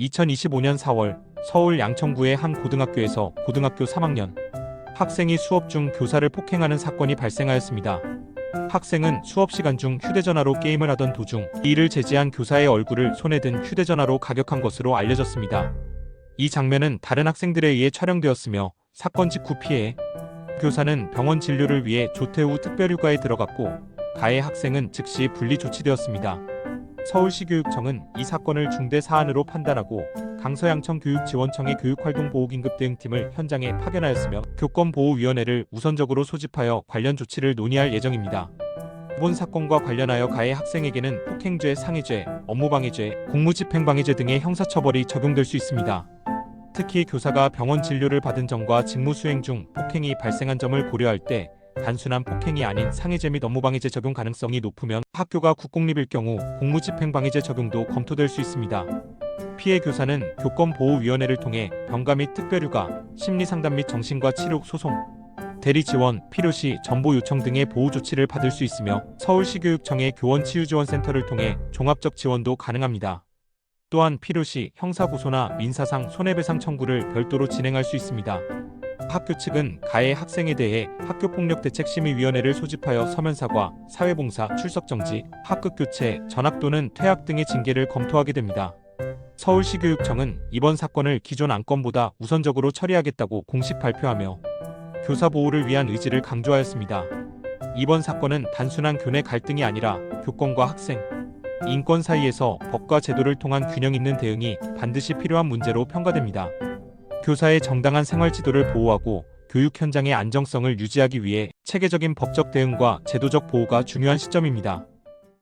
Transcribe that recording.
2025년 4월 서울 양천구의 한 고등학교에서 고등학교 3학년 학생이 수업 중 교사를 폭행하는 사건이 발생하였습니다. 학생은 수업 시간 중 휴대전화로 게임을 하던 도중 이를 제지한 교사의 얼굴을 손에 든 휴대전화로 가격한 것으로 알려졌습니다. 이 장면은 다른 학생들에 의해 촬영되었으며 사건 직후 피해 교사는 병원 진료를 위해 조퇴 후 특별휴가에 들어갔고 가해 학생은 즉시 분리 조치되었습니다. 서울시 교육청은 이 사건을 중대 사안으로 판단하고 강서양천 교육지원청의 교육활동보호긴급 대응팀을 현장에 파견하였으며 교권보호위원회를 우선적으로 소집하여 관련 조치를 논의할 예정입니다. 이번 사건과 관련하여 가해 학생에게는 폭행죄, 상해죄, 업무방해죄, 공무집행방해죄 등의 형사처벌이 적용될 수 있습니다. 특히 교사가 병원 진료를 받은 점과 직무 수행 중 폭행이 발생한 점을 고려할 때 단순한 폭행이 아닌 상해죄 및 업무방해죄 적용 가능성이 높으면 학교가 국공립일 경우 공무집행방해죄 적용도 검토될 수 있습니다. 피해 교사는 교권보호위원회를 통해 병가 및 특별휴가, 심리상담 및 정신과 치료 소송, 대리 지원, 필요시 전보 요청 등의 보호 조치를 받을 수 있으며 서울시 교육청의 교원 치유 지원 센터를 통해 종합적 지원도 가능합니다. 또한 필요시 형사 고소나 민사상 손해배상 청구를 별도로 진행할 수 있습니다. 학교 측은 가해 학생에 대해 학교폭력대책심의위원회를 소집하여 서면사과, 사회봉사, 출석정지, 학급 교체, 전학 또는 퇴학 등의 징계를 검토하게 됩니다. 서울시 교육청은 이번 사건을 기존 안건보다 우선적으로 처리하겠다고 공식 발표하며 교사 보호를 위한 의지를 강조하였습니다. 이번 사건은 단순한 교내 갈등이 아니라 교권과 학생, 인권 사이에서 법과 제도를 통한 균형 있는 대응이 반드시 필요한 문제로 평가됩니다. 교사의 정당한 생활 지도를 보호하고 교육 현장의 안정성을 유지하기 위해 체계적인 법적 대응과 제도적 보호가 중요한 시점입니다.